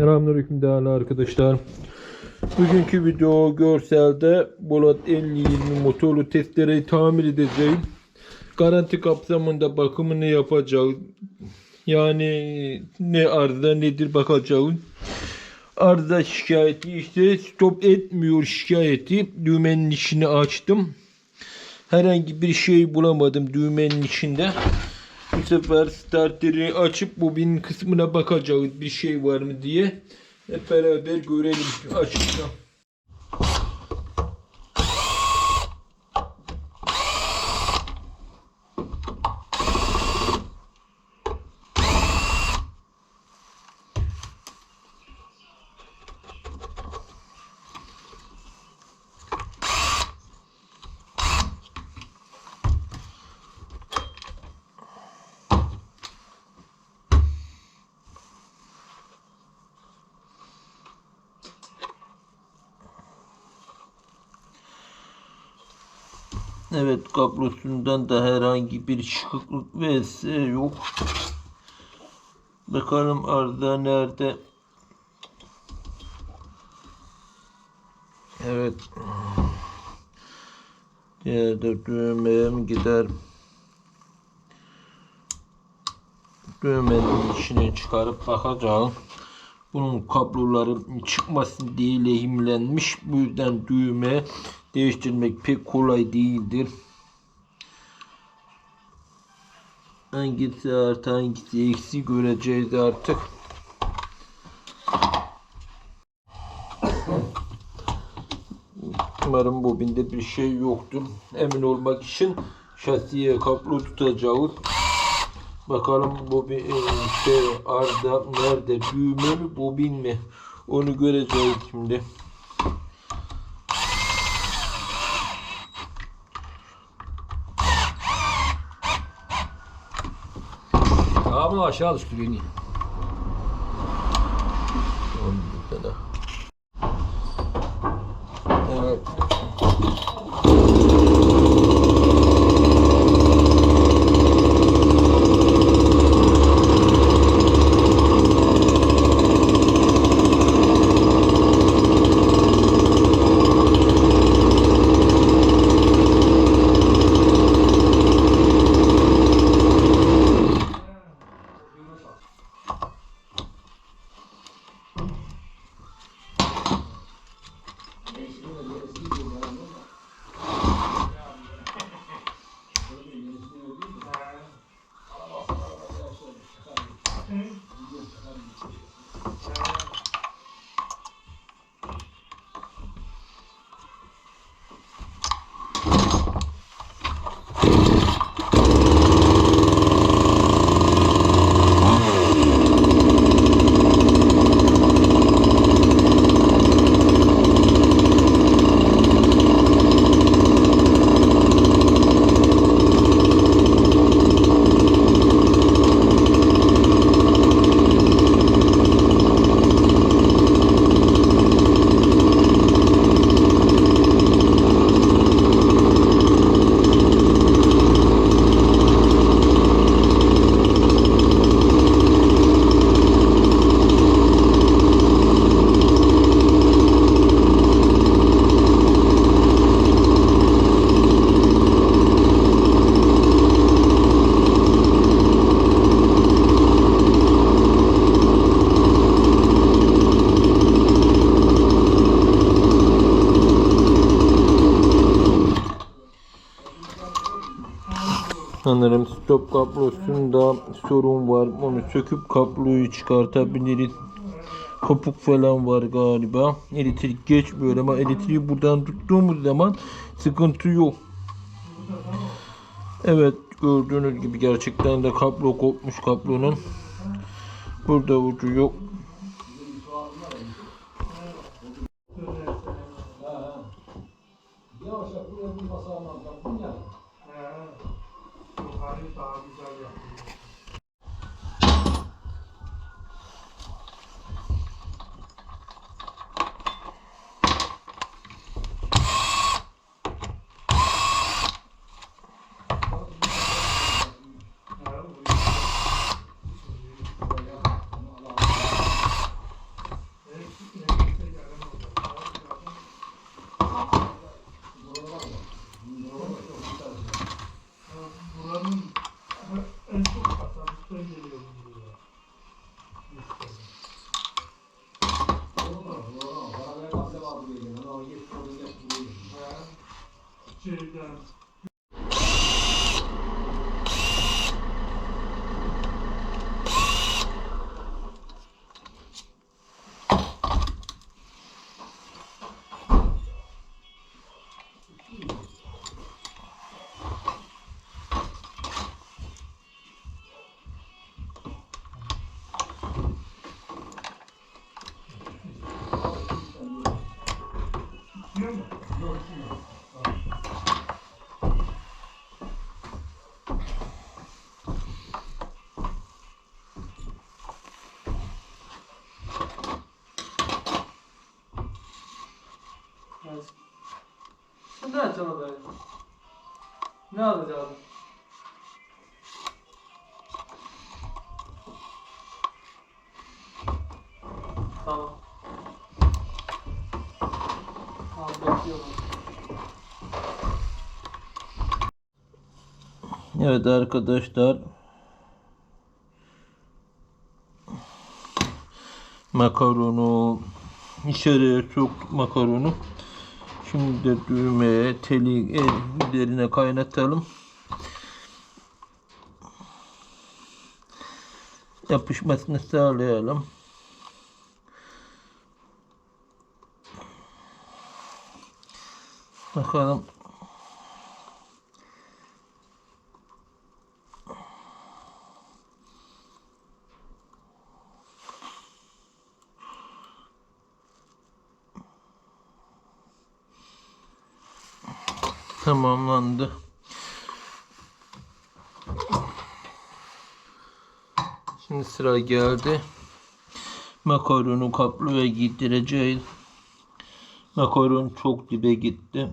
Selamünaleyküm değerli arkadaşlar. Bugünkü video görselde Bolat 5020 motorlu testereyi tamir edeceğim. Garanti kapsamında bakımını yapacağız. Yani ne arıza nedir bakacağız. Arıza şikayeti işte stop etmiyor şikayeti. Düğmenin içini açtım. Herhangi bir şey bulamadım düğmenin içinde. Sefer starteri açıp bobin kısmına bakacağız bir şey var mı diye. Hep beraber görelim açıkta. Evet kablosundan da herhangi bir çıkıklık vs yok. Bakalım arıza nerede? Evet. Diğer de düğmeye mi gider? Düğmenin içini çıkarıp bakacağım. Bunun kabloları çıkmasın diye lehimlenmiş. Bu yüzden düğme değiştirmek pek kolay değildir. Hangisi artı hangisi eksi göreceğiz artık. Umarım bobinde bir şey yoktur. Emin olmak için şasiye kablo tutacağız. Bakalım bobin e, şey arda nerede düğme mi bobin mi onu göreceğiz şimdi. Tamam mı aşağı düştü beni. Onda da. Evet. Sanırım stop kablosunda sorun var. Onu söküp kabloyu çıkartabiliriz. Kopuk falan var galiba. Elektrik geçmiyor ama elektriği buradan tuttuğumuz zaman sıkıntı yok. Evet gördüğünüz gibi gerçekten de kablo kopmuş kablonun. Burada ucu yok. I'll get from the next Yapacaksın odayı? Ne alacaksın? Tamam. Tamam bekliyorum. Evet arkadaşlar. Makaronu içeriye sok makaronu. Şimdi de düğmeye teli ellerine kaynatalım. Yapışmasını sağlayalım. Bakalım tamamlandı. Şimdi sıra geldi. Makaronu kaplı ve giydireceğiz. Makaron çok dibe gitti.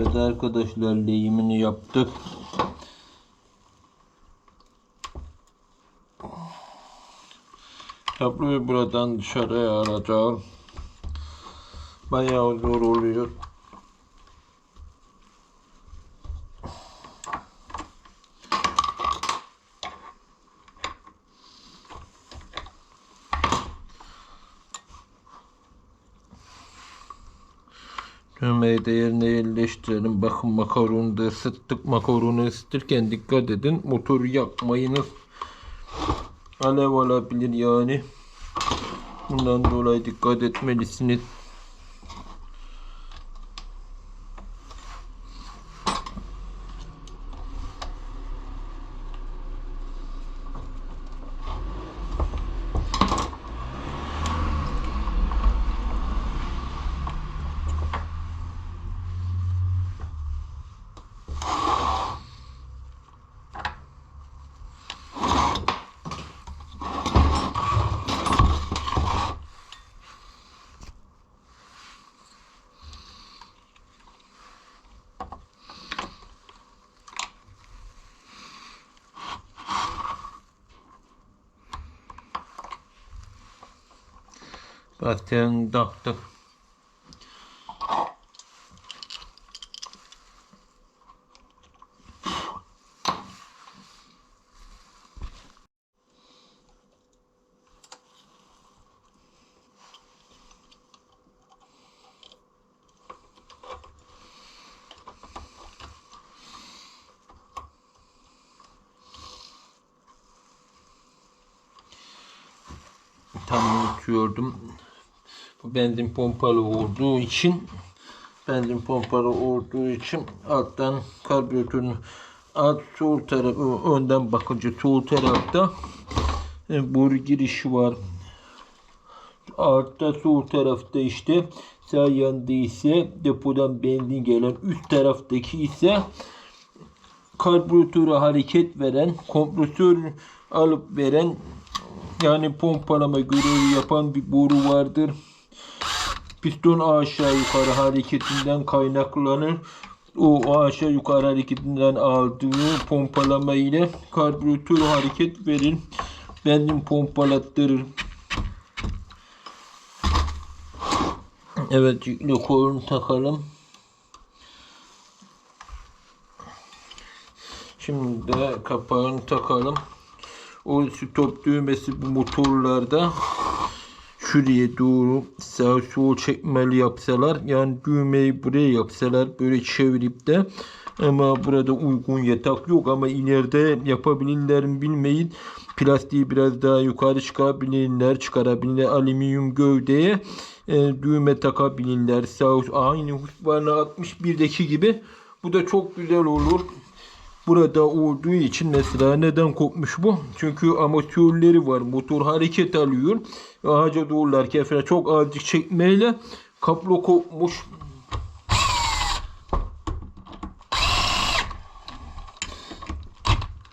Evet arkadaşlar lehimini yaptık. Tabloyu buradan dışarıya alacağım. Bayağı zor oluyor. Düğmeyi de yerine yerleştirelim. Bakın makaronu da ısıttık. Makaronu ısıtırken dikkat edin. Motoru yakmayınız. Alev alabilir yani. Bundan dolayı dikkat etmelisiniz. Zaten taktık. Tam unutuyordum. Bu benzin pompalı olduğu için benzin pompalı olduğu için alttan karbüratörün alt sol tarafı önden bakınca sol tarafta e, boru girişi var. Altta sol tarafta işte sağ yanda ise depodan benzin gelen üst taraftaki ise karbüratöre hareket veren, kompresör alıp veren yani pompalama görevi yapan bir boru vardır. Piston aşağı yukarı hareketinden kaynaklanır. O aşağı yukarı hareketinden aldığı pompalama ile karbüratör hareket verir. Benzin pompalattırır. Evet, yükle kolunu takalım. Şimdi de kapağını takalım. O stop düğmesi bu motorlarda şuraya doğru sağ sol çekmeli yapsalar yani düğmeyi buraya yapsalar böyle çevirip de ama burada uygun yatak yok. Ama ileride yapabilirler mi bilmeyin. Plastiği biraz daha yukarı çıkabilirler çıkarabilirler. Alüminyum gövdeye e, düğme takabilirler. Sağ aynı Husqvarna 61'deki gibi. Bu da çok güzel olur burada olduğu için mesela neden kopmuş bu? Çünkü amatörleri var. Motor hareket alıyor. Ağaca doğrularken falan çok azıcık çekmeyle kaplo kopmuş.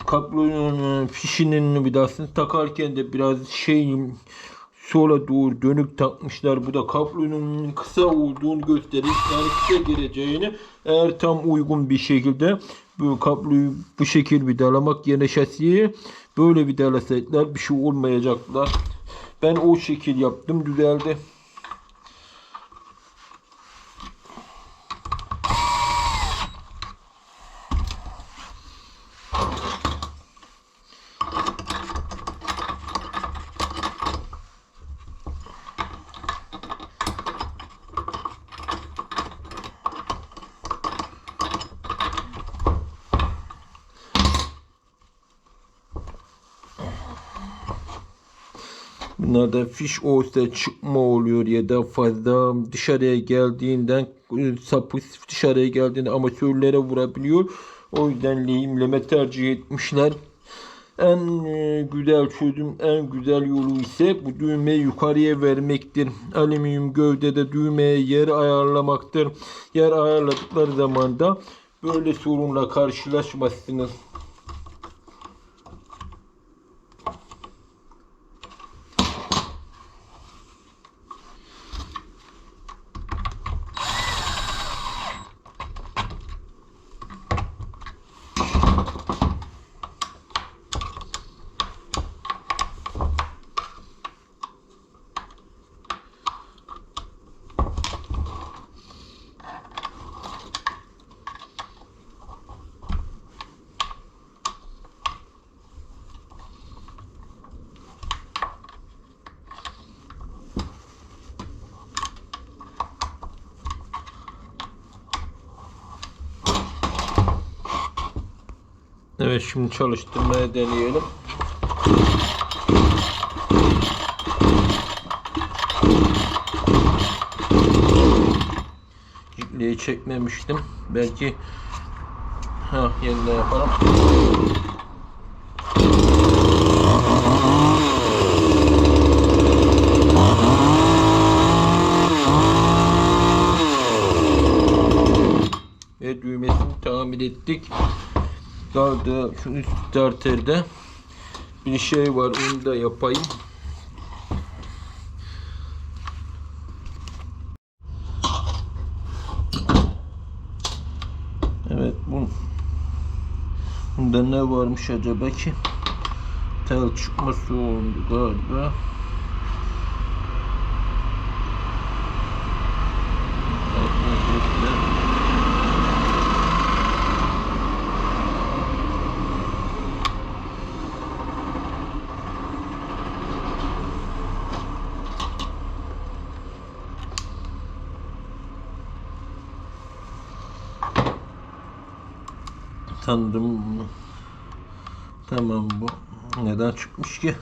Kaplonun e, fişinin vidasını takarken de biraz şey sola doğru dönük takmışlar. Bu da kaplonun kısa olduğunu gösterir. Kısa gireceğini eğer tam uygun bir şekilde bu kabloyu bu şekil vidalamak yerine şasiye böyle vidalasaydılar bir şey olmayacaklar. Ben o şekil yaptım düzeldi. Bunlarda fiş olsa çıkma oluyor ya da fazla dışarıya geldiğinden sapı dışarıya geldiğinde amatörlere vurabiliyor. O yüzden lehimleme tercih etmişler. En e, güzel çözüm, en güzel yolu ise bu düğmeyi yukarıya vermektir. Alüminyum gövdede düğmeye yer ayarlamaktır. Yer ayarladıkları zaman da böyle sorunla karşılaşmazsınız. Evet şimdi çalıştırmaya deneyelim. Cikleyi çekmemiştim. Belki ha yeniden yaparım. Ve düğmesini tamir ettik. Kaldı şu üst starterde bir şey var onu da yapayım. Evet bu bunda ne varmış acaba ki? Tel çıkması oldu galiba. Sanırım tamam bu neden çıkmış ki?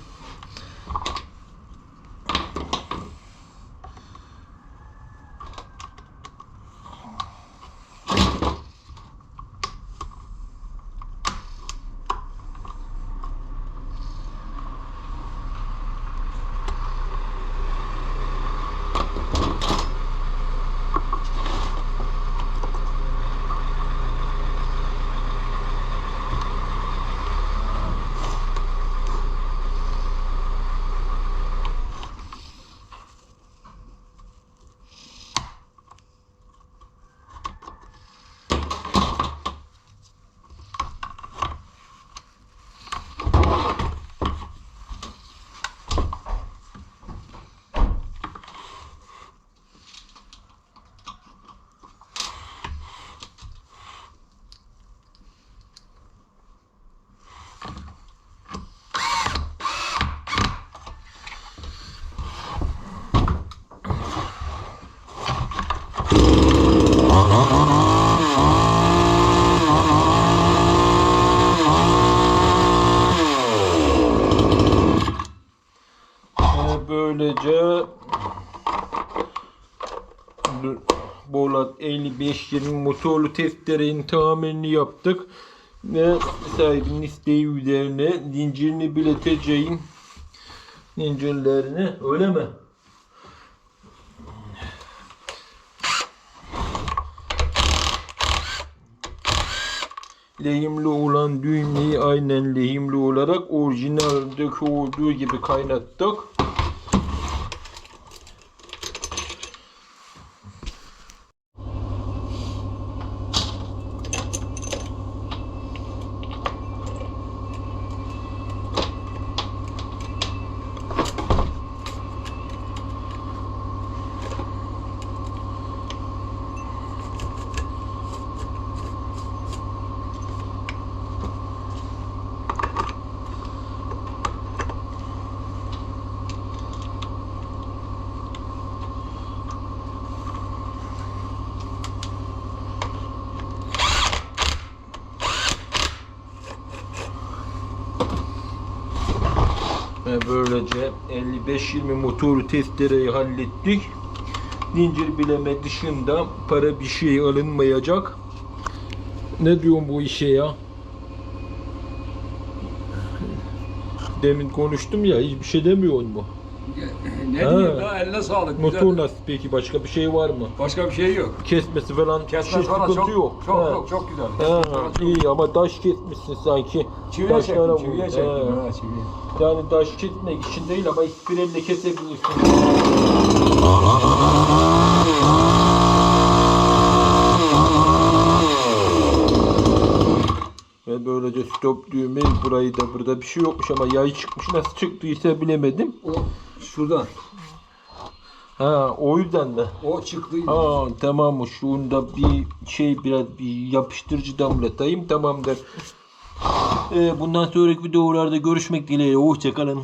Ve böylece Bolat 5520 motorlu testlerin tamirini yaptık. Ve sahibinin isteği üzerine zincirini bileteceğim. Zincirlerini öyle mi? lehimli olan düğmeyi aynen lehimli olarak orijinaldeki olduğu gibi kaynattık. Böylece 55-20 motoru testereyi hallettik. Zincir bileme dışında para bir şey alınmayacak. Ne diyorsun bu işe ya? Demin konuştum ya hiçbir şey demiyorsun mu? Ne Ha. diyeyim ya eline sağlık. güzel. Motor nasıl peki başka bir şey var mı? Başka bir şey yok. Kesmesi falan Kesmez şey falan sıkıntı çok, yok. çok, Ha. çok, çok güzel. Ha, Çok- çok- iyi ama taş kesmişsin sanki. Çiviye Taşlara çektim, çiviye vurdu. çektim. Ha. Ha, çiviye. Yani taş kesmek için değil ama ispirelle kesebilirsin. Ve böylece stop düğme burayı da burada bir şey yokmuş ama yay çıkmış nasıl çıktıysa bilemedim. O şuradan. Ha o yüzden mi? O çıktı. Ha tamam şunda bir şey biraz bir yapıştırıcı damlatayım tamamdır. Ee, bundan sonraki videolarda görüşmek dileğiyle hoşçakalın.